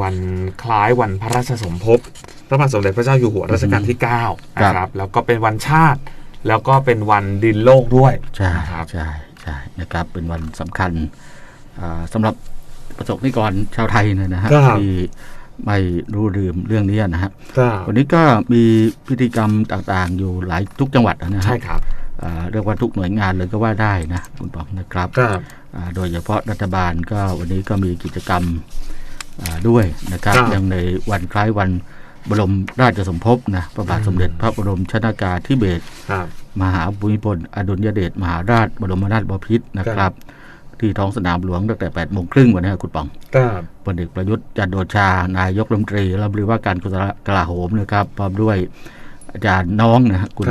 วันคล้ายวันพระราชสมภพพระบาทสมเด็จพระเจ้าอยู่หัวรัชกาลที่9นะครับ แล้วก็เป็นวันชาติ แล้วก็เป็นวันดินโลกด้วยใช่นะครับ ใช่ใช่นะครับเป็นวันสำคัญอ่าสำหรับประสบนิกรชาวไทยเนี่ยนะฮะครับ ที่ไม่รู้ลืมเรื่องนี้นะฮะก็วันนี้ก็มีพิธีกรรมต่างๆ อยู่หลายทุกจังหวัดนะฮะใช่ครับอ่าเรียกว่าทุกหน่วยงานเลยก็ว่าได้นะคุณปองนะครับก็อ่าโดยเฉพาะรัฐบาลก็วันนี้ก็มีกิจกรรมอ่า ด้วยนะครับอย่างในวันคล้ายวันบรมราชสมภพนะพระบาทสมเด็จพระบรมชนากาธิเบศรครับมหาภูมิพลอดุลยเดชมหาราช บรมนาถบพิตรนะครับ ที่ท้องสนามหลวงตั้งแต่8โมงครึ่งวันนี้ครับคุณปองก็พลเอกประยุทธ์จันทร์โอชา นายกรัฐมนตรีรับรือว่าการกลาโหมนะครับพร้อมด้วยอาจารย์น้องนะฮะคุณ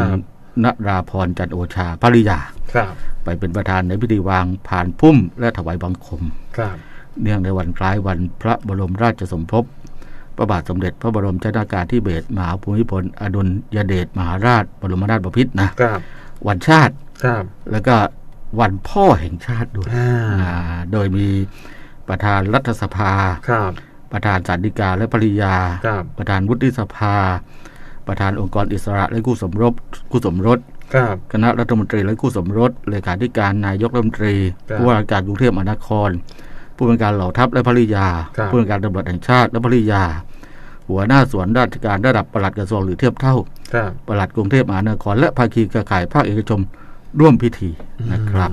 นราพรจันทร์โอชาภริยาครับไปเป็นประธานในพิธีวางผ่านพุ่มและถวายบังคมครับ เนื่องในวันคล้ายวันพระบรมราชสมภพพระบาทสมเด็จพระบรมชนากาธิเบศรมหาภูมิพลอดุลยเดชมหาราช บรมนาถบพิตรนะครับวันชาติครับแล้วก็วันพ่อแห่งชาติด้วยอ่าอ่าโดยมีประธานรัฐสภาครับประธานสันติกาและภริยาครับประธานวุฒิสภา ประธานองค์กรอิสระและคู่สมรสคู่สมรสครับคณะรัฐมนตรีและคู่สมรสเลขาธิการนายกรัฐมนตรีครับผู้ว่าราชการกรุงเทพมหานคร ผู้บัญชาการเหล่าทัพและภริยาครับผู้บัญชาการตำรวจแห่งชาติและภริยา หัวหน้าส่วนราชการระดับปลัดกระทรวงหรือเทียบเท่าครับปลัดกรุงเทพมหานครและภาคีเครือข่ายภาคเอกชนร่วมพิธีนะครับ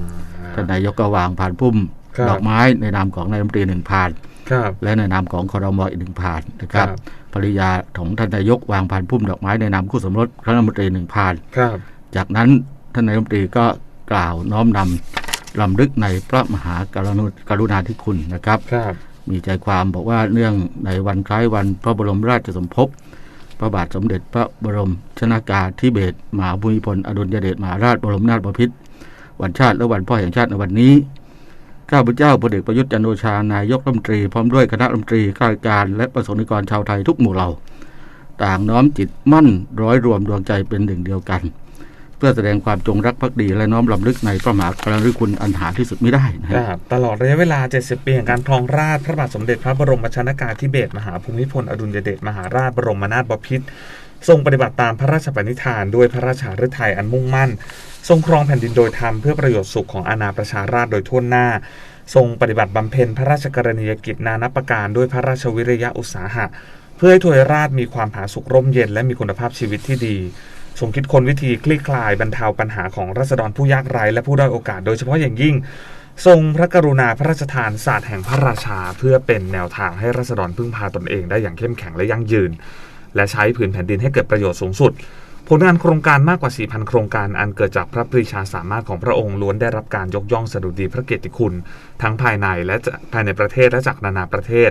ท่านนายกก็วางผ่านพุ่มครับดอกไม้ในนามของนายรัฐมนตรีหนึ่งผ่านครับและในนามของคอรมออีกหนึ่งผ่านนะครับครับภริยาของท่านนายกวางผ่านพุ่มดอกไม้ในนามคู่สมรสคณะรัฐมนตรีหนึ่งผ่านครับจากนั้นท่านนายรัฐมนตรีก็กล่าวน้อมนำ ลำลึกในพระมหากรุณากรุณาธิคุณนะครับครับ มีใจความบอกว่าเนื่องในวันคล้ายวันพระบรมราชสมภพพระบาทสมเด็จพระบรมชนากาธิเบศรมหาภูมิพลอดุลยเดชมหาราชบรมนาถบพิตรวันชาติและวันพ่อแห่งชาติในวันนี้ข้าพเจ้าพลเอกประยุทธ์จันทร์โอชานายกรัฐมนตรีพร้อมด้วยคณะรัฐมนตรีข้าราชการและประสงค์นิกรชาวไทยทุกหมู่เหล่า ต่างน้อมจิตมั่นร้อยรวมดวงใจเป็นหนึ่งเดียวกัน เพื่อแสดงความจงรักภักดีและน้อมรำลึกในพระมหากรุณาธิคุณอันหาที่สุดไม่ได้นะครับตลอดระยะเวลา 70 ปีแห่งการครองราชพระบาทสมเด็จพระบรมชนากาธิเบศรมหาภูมิพลอดุลยเดชมหาราชบรมนาถบพิตรทรงปฏิบัติตามพระราชปณิธานด้วยพระราชาฤทัยอันมุ่งมั่น ทรงครองแผ่นดินโดยธรรมเพื่อประโยชน์สุขของอาณาประชาราษฎร์โดยทั่วหน้า ทรงปฏิบัติบำเพ็ญพระราชกรณียกิจนานับประการด้วยพระราชวิริยะอุตสาหะ เพื่อให้ทวยราชมีความผาสุกร่มเย็นและมีคุณภาพชีวิตที่ดี ทรงคิดคนวิธีคลี่คลายบรรเทาปัญหาของราษฎรผู้ยากไร้และผู้ด้อยโอกาส โดยเฉพาะอย่างยิ่ง ทรงพระกรุณาพระราชทานศาสตร์แห่งพระราชา เพื่อเป็นแนวทางให้ราษฎรพึ่งพาตนเองได้อย่างเข้มแข็งและยั่งยืน และใช้ผืนแผ่นดินให้เกิดประโยชน์สูงสุด ผลงานโครงการมากกว่า 4,000 โครงการอันเกิดจากพระปรีชาสามารถของพระองค์ล้วนได้รับการยกย่องสดุดีพระเกียรติคุณ ทั้งภายในและภายในประเทศและจากนานาประเทศ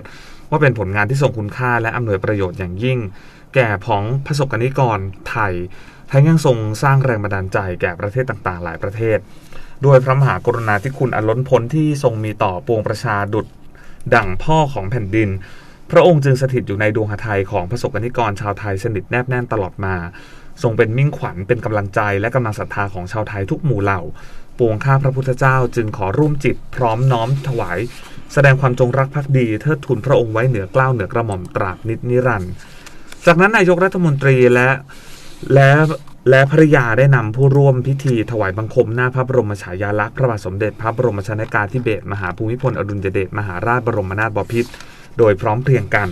ว่าเป็นผลงานที่ทรงคุณค่าและอำนวยประโยชน์อย่างยิ่ง แก่ผองประสบกนิกรไทยทั้งยังทรงสร้างแรงบันดาลใจแก่ประเทศต่างๆ หลายประเทศ ด้วยพระมหากรุณาธิคุณอันล้นพ้นที่ทรงมีต่อปวงประชาดุจดั่งพ่อของแผ่นดิน พระองค์จึงสถิตอยู่ในดวงหทัยของประสบกนิกรชาวไทยสนิทแนบแน่นตลอดมา ทรงเป็นมิ่งขวัญเป็นกำลังใจและกำลังศรัทธาของชาวไทยทุกหมู่เหล่า ปวงข้าพระพุทธเจ้าจึงขอร่วมจิตพร้อมน้อมถวาย แสดงความจงรักภักดีเทิดทูนพระองค์ไว้เหนือเกล้าวเหนือกระหม่อมตราบนิจนิรันดร์จากนั้นนายกรัฐมนตรีและและและภริยาได้นำผู้ร่วมพิธีถวายบังคมหน้าพระบรมฉายาลักษณ์พระบาทสมเด็จพระบรมชนากาธิเบศรมหาภูมิพลอดุลยเดชมหาราชบรมนาถบพิตร โดยพร้อมเพรียงกัน